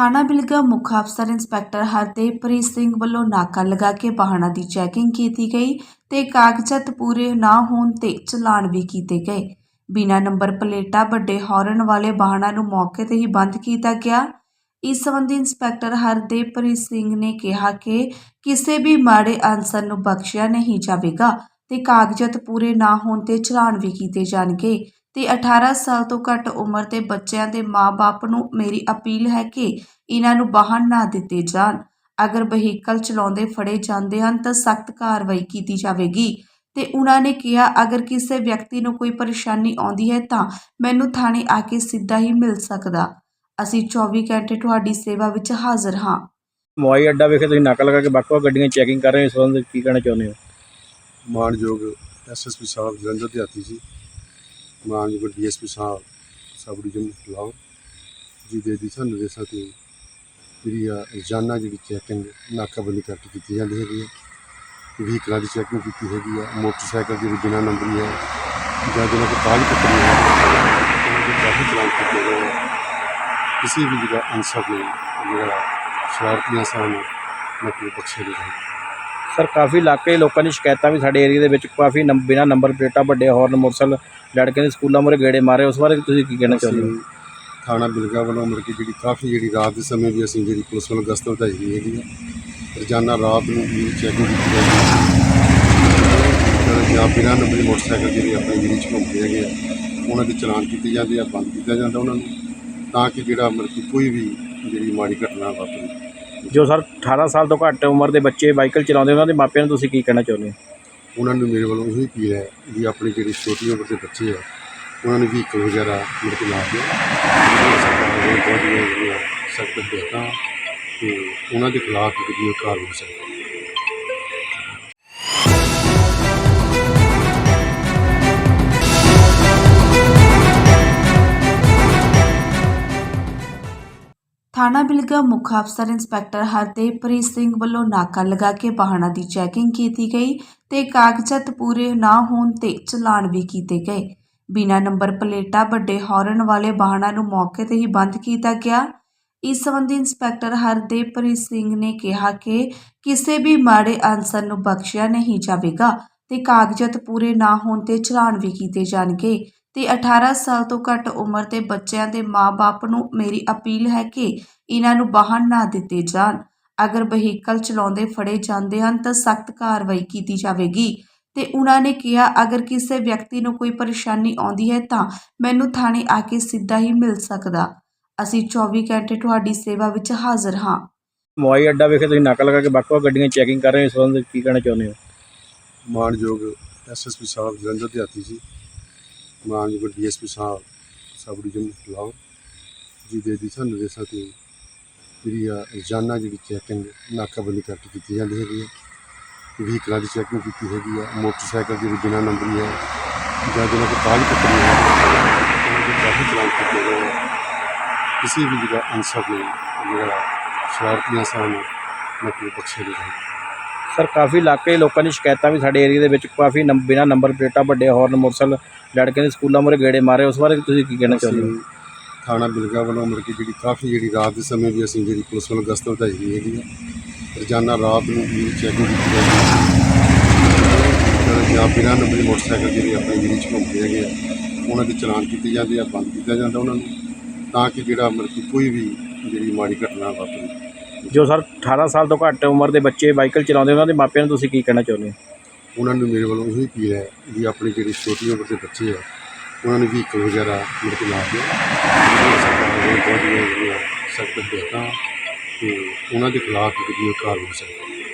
ਥਾਣਾ ਬਿਲਗਾ ਮੁੱਖ ਅਫਸਰ ਇੰਸਪੈਕਟਰ ਹਰਦੇਵਪ੍ਰੀਤ ਸਿੰਘ ਵੱਲੋਂ ਨਾਕਾ ਲਗਾ ਕੇ ਵਾਹਨਾਂ ਦੀ ਚੈਕਿੰਗ ਕੀਤੀ ਗਈ ਤੇ ਕਾਗਜ਼ਾਤ ਪੂਰੇ ਨਾ ਹੋਣ ਤੇ ਚਲਾਨ ਵੀ ਕੀਤੇ ਗਏ। ਬਿਨਾਂ ਨੰਬਰ ਪਲੇਟਾਂ ਵੱਡੇ ਹਾਰਨ ਵਾਲੇ ਵਾਹਨਾਂ ਨੂੰ ਮੌਕੇ ਤੇ ਹੀ ਬੰਦ ਕੀਤਾ ਗਿਆ। ਇਸ ਸੰਬੰਧੀ ਇੰਸਪੈਕਟਰ ਹਰਦੇਵਪ੍ਰੀਤ ਸਿੰਘ ਨੇ ਕਿਹਾ ਕਿ ਕਿਸੇ ਵੀ ਮਾੜੇ ਅਨਸਰ ਨੂੰ ਬਖਸ਼ਿਆ ਨਹੀਂ ਜਾਵੇਗਾ ਤੇ ਕਾਗਜ਼ਾਤ ਪੂਰੇ ਨਾ ਹੋਣ ਤੇ ਚਲਾਨ ਵੀ ਕੀਤੇ ਜਾਣਗੇ। ਤੇ 18 ਸਾਲ ਤੋਂ ਘੱਟ ਉਮਰ ਦੇ ਬੱਚਿਆਂ ਦੇ ਮਾਪੇ ਨੂੰ ਮੇਰੀ ਅਪੀਲ ਹੈ ਕਿ ਇਹਨਾਂ ਨੂੰ ਵਾਹਨ ਨਾ ਦਿੱਤੇ ਜਾਣ। ਅਗਰ ਵਹੀਕਲ ਚਲਾਉਂਦੇ ਫੜੇ ਜਾਂਦੇ ਹਨ ਤਾਂ ਸਖਤ ਕਾਰਵਾਈ ਕੀਤੀ ਜਾਵੇਗੀ। ਤੇ ਉਹਨਾਂ ਨੇ ਕਿਹਾ ਅਗਰ ਕਿਸੇ ਵਿਅਕਤੀ ਨੂੰ ਕੋਈ ਪਰੇਸ਼ਾਨੀ ਆਉਂਦੀ ਹੈ ਤਾਂ ਮੈਨੂੰ ਥਾਣੇ ਆ ਕੇ ਸਿੱਧਾ ਹੀ ਮਿਲ ਸਕਦਾ। ਅਸੀਂ 24 ਘੰਟੇ ਤੁਹਾਡੀ ਸੇਵਾ ਵਿੱਚ ਹਾਜ਼ਰ ਹਾਂ। ਮੋਬਾਈਲ ਅੱਡਾ ਵੇਖੇ ਤੁਸੀਂ ਨਾਕਾ ਲਗਾ ਕੇ ਵੱਖ-ਵੱਖ ਗੱਡੀਆਂ ਚੈਕਿੰਗ ਕਰ ਰਹੇ ਹੋ ਇਸ ਸੰਬੰਧ ਵਿੱਚ ਕੀ ਕਹਿਣਾ ਚਾਹੁੰਦੇ ਹੋ? ਮਾਨਯੋਗ ਐਸਐਸਪੀ ਸਾਹਿਬ ਜਲੰਧਰ ਦੇ ਆਤੀ ਸੀ ਮਾਨਯੋਗ ਡੀਐਸਪੀ ਸਾਹਿਬ ਸਬ ਡਿਵੀਜ਼ਨ ਫਲਾਉ ਜੀ, ਦੇ ਦਿਸ਼ਾ ਨਿਰਦੇਸ਼ਾਂ ਤੇ ਜਿਹੜੀ ਆ ਰੋਜ਼ਾਨਾ ਜਿਹੜੀ ਚੈਕਿੰਗ ਨਾਕਾਬੰਦੀ ਕਰਕੇ ਕੀਤੀ ਜਾਂਦੀ ਹੈਗੀ ਹੈ ਵਹੀਕਲਾਂ ਦੀ ਚੈਕਿੰਗ ਕੀਤੀ ਹੈਗੀ ਆ। ਮੋਟਰਸਾਈਕਲ ਜਿਹੜੀ ਬਿਨਾਂ ਨੰਬਰੀ ਹੈ ਜਾਂ ਜਿਹਨਾਂ ਕੋਲ ਕਾਗਜ਼ ਪੱਤਰ ਨਹੀਂ ਹੈ ਉਹਨਾਂ ਦੇ ਕਾਫੀ ਚਲਾਨ ਕੀਤੇ ਗਏ ਆ। ਕਿਸੇ ਵੀ ਜਿਹੜਾ ਅਨਸਰ ਨੇ ਜਿਹੜਾ ਸ਼ਰਾਰਤੀਆਂ ਸਾਨੂੰ ਮਤਲਬ ਬਖਸ਼ੇ ਨਹੀਂ ਜਾਂਦੇ। ਸਰ, ਕਾਫੀ ਇਲਾਕੇ ਲੋਕਾਂ ਦੀ ਸ਼ਿਕਾਇਤਾਂ ਵੀ ਸਾਡੇ ਏਰੀਆ ਦੇ ਵਿੱਚ ਕਾਫੀ ਨੰਬ- ਬਿਨਾਂ ਨੰਬਰ ਪਲੇਟਾਂ ਵੱਡੇ ਹਾਰਨ ਮੋਟਰਸਾਈਕਲ ਲੜਕੇ ਦੇ ਸਕੂਲਾਂ ਮੂਹਰੇ ਗੇੜੇ ਮਾਰੇ, ਉਸ ਬਾਰੇ ਤੁਸੀਂ ਕੀ ਕਹਿਣਾ ਚਾਹੁੰਦੇ ਹੋ? ਅਸੀਂ ਥਾਣਾ ਬਿਲਗਾ ਵੱਲੋਂ ਮਤਲਬ ਕਿ ਜਿਹੜੀ ਕਾਫੀ ਜਿਹੜੀ ਰਾਤ ਦੇ ਸਮੇਂ ਵੀ ਅਸੀਂ ਜਿਹੜੀ ਪੁਲਿਸ ਵੱਲੋਂ ਗਸ਼ਤ ਵਧਾਈ ਗਈ ਹੈਗੀ ਆ ਰੋਜ਼ਾਨਾ ਰਾਤ ਨੂੰ ਵੀ ਚੈਕਿੰਗ ਕੀਤੀ ਜਾਂਦੀ ਹੈ ਜਾਂ ਬਿਨਾਂ ਨੰਬਰ ਨੰਬਰੀ ਮੋਟਰਸਾਈਕਲ ਜਿਹੜੇ ਆਪਣੇ ਏਰੀਏ 'ਚ ਘੁੰਮਦੇ ਹੈਗੇ ਆ, ਉਹਨਾਂ ਦੇ ਚਲਾਨ ਕੀਤੇ ਜਾਂਦੇ ਆ, ਬੰਦ ਕੀਤਾ ਜਾਂਦਾ ਉਹਨਾਂ ਨੂੰ। ਤਾਂ ਕਿ ਜਿਹੜਾ ਮਤਲਬ ਕਿ ਕੋਈ ਵੀ ਜਿਹੜੀ ਮਾੜੀ ਘਟਨਾ ਵਾਪਰੇ। ਜੋ ਸਰ 18 ਸਾਲ ਤੋਂ ਘੱਟ ਉਮਰ ਦੇ ਬੱਚੇ ਬਾਈਕਲ ਚਲਾਉਂਦੇ, ਉਹਨਾਂ ਦੇ ਮਾਪਿਆਂ ਨੂੰ ਤੁਸੀਂ ਕੀ ਕਹਿਣਾ ਚਾਹੁੰਦੇ ਹੋ? ਉਹਨਾਂ ਨੂੰ ਮੇਰੇ ਵੱਲੋਂ ਇਹੀ ਅਪੀਲ ਹੈ ਵੀ ਆਪਣੀ ਜਿਹੜੀ ਛੋਟੀ ਉਮਰ ਦੇ ਬੱਚੇ ਆ, ਉਹਨਾਂ ਨੂੰ ਵਹੀਕਲ ਵਗੈਰਾ ਮੇਰੇ ਕੋਲ ਲਾ ਕੇ ਸਰਕਾਰ ਦੇ ਬਹੁਤ ਜਿਹੜੀਆਂ ਸਖਤ ਹਦਾਇਤਾਂ ਤੇ ਉਹਨਾਂ ਦੇ ਖਿਲਾਫ ਜਿਹੜੀ ਕਾਰਵਾਈ ਹੋ ਸਕਦੀ ਹੈ ਥਾਣਾ ਬਿਲਗਾ ਮੁੱਖ ਅਫਸਰ ਇੰਸਪੈਕਟਰ ਹਰਦੇਵਪ੍ਰੀਤ ਸਿੰਘ ਵੱਲੋਂ ਨਾਕਾ ਲਗਾ ਕੇ ਵਾਹਨਾਂ ਦੀ ਚੈਕਿੰਗ ਕੀਤੀ ਗਈ ਤੇ ਕਾਗਜ਼ਾਤ ਪੂਰੇ ਨਾ ਹੋਣ ਤੇ ਚਲਾਨ ਵੀ ਕੀਤੇ ਗਏ। ਬਿਨਾਂ ਨੰਬਰ ਪਲੇਟਾਂ ਵੱਡੇ ਹਾਰਨ ਵਾਲੇ ਵਾਹਨਾਂ ਨੂੰ ਮੌਕੇ ਤੇ ਹੀ ਬੰਦ ਕੀਤਾ ਗਿਆ। ਇਸ ਸੰਬੰਧੀ ਇੰਸਪੈਕਟਰ ਹਰਦੇਵਪ੍ਰੀਤ ਸਿੰਘ ਨੇ ਕਿਹਾ ਕਿ ਕਿਸੇ ਵੀ ਮਾੜੇ ਅਨਸਰ ਨੂੰ ਬਖਸ਼ਿਆ ਨਹੀਂ ਜਾਵੇਗਾ ਤੇ ਕਾਗਜ਼ਾਤ ਪੂਰੇ ਨਾ ਹੋਣ ਤੇ ਚਲਾਨ ਵੀ ਕੀਤੇ ਜਾਣਗੇ। ਤੇ 18 ਸਾਲ ਤੋਂ ਘੱਟ ਉਮਰ ਦੇ ਬੱਚਿਆਂ ਦੇ ਮਾਪੇ ਨੂੰ ਮੇਰੀ ਅਪੀਲ ਹੈ ਕਿ ਇਹਨਾਂ ਨੂੰ ਵਾਹਨ ਨਾ ਦਿੱਤੇ ਜਾਣ। ਅਗਰ ਵਹੀਕਲ ਚਲਾਉਂਦੇ ਫੜੇ ਜਾਂਦੇ ਹਨ ਤਾਂ ਸਖਤ ਕਾਰਵਾਈ ਕੀਤੀ ਜਾਵੇਗੀ। ਤੇ ਉਹਨਾਂ ਨੇ ਕਿਹਾ ਅਗਰ ਕਿਸੇ ਵਿਅਕਤੀ ਨੂੰ ਕੋਈ ਪਰੇਸ਼ਾਨੀ ਆਉਂਦੀ ਹੈ ਤਾਂ ਮੈਨੂੰ ਥਾਣੇ ਆ ਕੇ ਸਿੱਧਾ ਹੀ ਮਿਲ ਸਕਦਾ। ਅਸੀਂ 24 ਘੰਟੇ ਤੁਹਾਡੀ ਸੇਵਾ ਵਿੱਚ ਹਾਜ਼ਰ ਹਾਂ। ਮੋਬਾਈਲ ਅੱਡਾ ਵੇਖੇ ਤੁਸੀਂ ਨਾਕਾ ਲਗਾ ਕੇ ਵੱਖ-ਵੱਖ ਗੱਡੀਆਂ ਚੈਕਿੰਗ ਕਰ ਰਹੇ ਹੋ ਇਸ ਸੰਬੰਧ ਵਿੱਚ ਕੀ ਕਹਿਣਾ ਚਾਹੁੰਦੇ ਹੋ? ਮਾਨਯੋਗ ਐਸਐਸਪੀ ਸਾਹਿਬ ਜਲੰਧਰ ਦੇ ਆਤੀ ਸੀ ਮਾਨਯੋਗ ਡੀਐਸਪੀ ਸਾਹਿਬ ਸਬ ਡਿਵੀਜ਼ਨ ਫਲਾਉ ਜੀ ਦੇ ਦਿਸ਼ਾ ਨਿਰਦੇਸ਼ਾਂ ਤੇ ਜਿਹੜੀ ਆ ਰੋਜ਼ਾਨਾ ਜਿਹੜੀ ਚੈਕਿੰਗ ਨਾਕਾਬੰਦੀ ਕਰਕੇ ਕੀਤੀ ਜਾਂਦੀ ਹੈਗੀ ਹੈ ਵਹੀਕਲਾਂ ਦੀ ਚੈਕਿੰਗ ਕੀਤੀ ਹੈਗੀ ਆ ਮੋਟਰਸਾਈਕਲ ਜਿਹੜੀ ਬਿਨਾਂ ਨੰਬਰੀ ਹੈ ਜਾਂ ਜਿਹਨਾਂ ਕੋਲ ਕਾਗਜ਼ ਪੱਤਰ ਨਹੀਂ ਹੈ, ਉਹਨਾਂ ਦੇ ਕਾਫੀ ਚਲਾਨ ਕੀਤੇ ਗਏ ਆ। ਕਿਸੇ ਵੀ ਜਿਹੜਾ ਅਨਸਰ ਨੇ ਜਿਹੜਾ ਸ਼ਰਾਰਤੀ ਅਨਸਰਾਂ ਨੂੰ ਮਤਲਬ ਬਖਸ਼ੇ ਨਹੀਂ ਜਾਂਦੇ। ਸਰ, ਕਾਫੀ ਇਲਾਕੇ ਲੋਕਾਂ ਦੀ ਸ਼ਿਕਾਇਤਾਂ ਵੀ ਸਾਡੇ ਏਰੀਆ ਦੇ ਵਿੱਚ ਕਾਫੀ ਨੰਬ- ਬਿਨਾਂ ਨੰਬਰ ਪਲੇਟਾਂ ਵੱਡੇ ਹਾਰਨ ਮੋਟਰਸਾਈਕਲ ਲੜਕੇ ਦੇ ਸਕੂਲਾਂ ਮੂਹਰੇ ਗੇੜੇ ਮਾਰੇ, ਉਸ ਬਾਰੇ ਤੁਸੀਂ ਕੀ ਕਹਿਣਾ ਚਾਹੁੰਦੇ ਹੋ? ਅਸੀਂ ਥਾਣਾ ਬਿਲਗਾ ਵੱਲੋਂ ਮਤਲਬ ਕਿ ਜਿਹੜੀ ਕਾਫੀ ਜਿਹੜੀ ਰਾਤ ਦੇ ਸਮੇਂ ਵੀ ਅਸੀਂ ਜਿਹੜੀ ਪੁਲਿਸ ਵੱਲੋਂ ਗਸ਼ਤ ਵਧਾਈ ਗਈ ਹੈਗੀ ਆ ਰੋਜ਼ਾਨਾ ਰਾਤ ਨੂੰ ਵੀ ਚੈਕਿੰਗ ਕੀਤੀ ਜਾਂਦੀ ਹੈ ਜਾਂ ਬਿਨਾਂ ਨੰਬਰ ਨੰਬਰੀ ਮੋਟਰਸਾਈਕਲ ਜਿਹੜੇ ਆਪਣੇ ਏਰੀਏ 'ਚ ਘੁੰਮਦੇ ਹੈਗੇ ਆ, ਉਹਨਾਂ ਦੇ ਚਲਾਨ ਕੀਤੇ ਜਾਂਦੇ ਆ, ਬੰਦ ਕੀਤਾ ਜਾਂਦਾ ਉਹਨਾਂ ਨੂੰ। ਤਾਂ ਕਿ ਜਿਹੜਾ ਮਤਲਬ ਕਿ ਕੋਈ ਵੀ ਜਿਹੜੀ ਮਾੜੀ ਘਟਨਾ ਵਾਪਰੇ। ਜੋ ਸਰ 18 ਸਾਲ ਤੋਂ ਘੱਟ ਉਮਰ ਦੇ ਬੱਚੇ ਬਾਈਕਲ ਚਲਾਉਂਦੇ, ਉਹਨਾਂ ਦੇ ਮਾਪਿਆਂ ਨੂੰ ਤੁਸੀਂ ਕੀ ਕਹਿਣਾ ਚਾਹੁੰਦੇ ਹੋ? ਉਹਨਾਂ ਨੂੰ ਮੇਰੇ ਵੱਲੋਂ ਇਹੀ ਅਪੀਲ ਹੈ ਵੀ ਆਪਣੀ ਜਿਹੜੀ ਛੋਟੀ ਉਮਰ ਦੇ ਬੱਚੇ ਆ, ਉਹਨਾਂ ਨੂੰ ਵਹੀਕਲ ਵਗੈਰਾ ਮੇਰੇ ਕੋਲ ਲਾ ਕੇ ਸਰਕਾਰ ਦੇ ਬਹੁਤ ਜਿਹੜੀਆਂ ਸਖਤ ਹਦਾਇਤਾਂ ਤੇ ਉਹਨਾਂ ਦੇ ਖਿਲਾਫ ਜਿਹੜੀ ਕਾਰਵਾਈ ਹੋ ਸਕਦੀ ਹੈ।